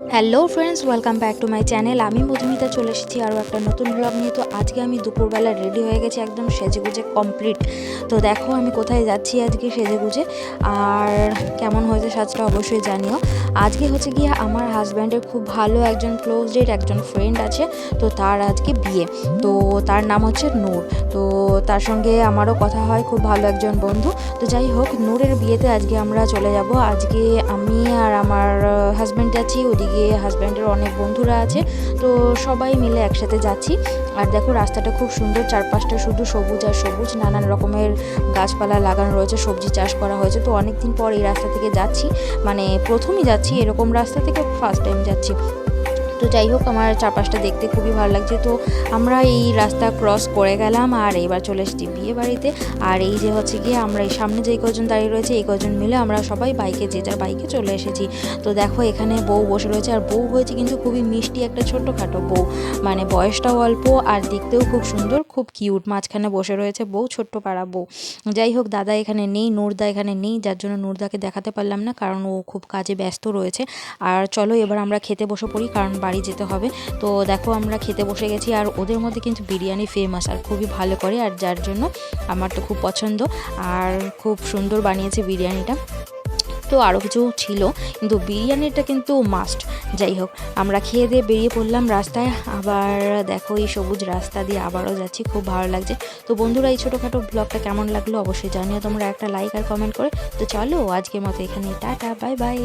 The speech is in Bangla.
Hello friends welcome back to my channel আমি মধুমিতা চলে এসেছি আরও একটা নতুন ব্লগ নিয়ে। তো আজকে আমি দুপুরবেলা রেডি হয়ে গেছি একদম সেজেগুজে কমপ্লিট তো দেখো আমি কোথায় যাচ্ছি আজকে সেজেগুজে। আর কেমন হয়েছে সাজটা অবশ্যই জানিও। আজকে হচ্ছে গিয়ে আমার হাজব্যান্ডের খুব ভালো একজন ক্লোজ ডেট একজন ফ্রেন্ড আছে, তো তার আজকে বিয়ে। তো তার নাম হচ্ছে নূর। তো তার সঙ্গে আমারও কথা হয়, খুব ভালো একজন বন্ধু। তো যাই হোক, নূরের বিয়েতে আজকে আমরা চলে যাব। আজকে আমি আর আমার হাজব্যান্ড যাচ্ছি, ওদিকে হাজব্যান্ডের অনেক বন্ধুরা আছে, তো সবাই মিলে একসাথে যাচ্ছি। আর দেখো রাস্তাটা খুব সুন্দর, চারপাশটা শুধু সবুজ আর সবুজ, নানান রকমের গাছপালা লাগানো রয়েছে, সবজি চাষ করা হয়েছে। তো অনেকদিন পর এই রাস্তা থেকে যাচ্ছি মানে প্রথমই যাচ্ছি এরকম রাস্তা থেকে ফার্স্ট টাইম যাচ্ছি। তো যাই হোক, আমার চারপাশটা দেখতে খুবই ভালো লাগছে। তো আমরা এই রাস্তা ক্রস করে গেলাম আর এবার চলে এসেছি বিয়ে বাড়িতে। আর এই যে হচ্ছে গিয়ে আমরা এই সামনে যেই কজন দাঁড়িয়ে রয়েছে, এই কজন মিলে আমরা সবাই বাইকে, যে যার বাইকে চলে এসেছি। তো দেখো এখানে বউ বসে রয়েছে। আর বউ হয়েছে কিন্তু খুবই মিষ্টি একটা ছোটোখাটো বউ। মানে বয়সটাও অল্প আর দেখতেও খুব সুন্দর, খুব কিউট মাঝখানে বসে রয়েছে বউ, ছোট্ট পাড়া বউ। যাই হোক, দাদা এখানে নেই, নূরদা এখানে নেই। যার জন্য নূরদাকে দেখাতে পারলাম না, কারণ ও খুব কাজে ব্যস্ত রয়েছে। আর চলো এবার আমরা খেতে বসে পড়ি, কারণ বাড়ি যেতে হবে। তো দেখো আমরা খেতে বসে গেছি আর ওদের মধ্যে কিন্তু বিরিয়ানি ফেমাস আর খুবই ভালো করে আর যার জন্য আমার তো খুব পছন্দ আর খুব সুন্দর বানিয়েছে বিরিয়ানিটা। তো আরও কিছু ছিল, কিন্তু বিরিয়ানিটা কিন্তু মাস্ট যাই হোক, আমরা খেয়ে দিয়ে বেরিয়ে পড়লাম রাস্তায়, আবার দেখো এই সবুজ রাস্তা দিয়ে আবারও যাচ্ছি, খুব ভালো লাগছে। তো বন্ধুরা, এই ছোটোখাটো ব্লগটা কেমন লাগল অবশ্যই জানিও, তোমরা একটা লাইক আর কমেন্ট করে। তো চলো আজকের মতো এখানে টাটা বাই বাই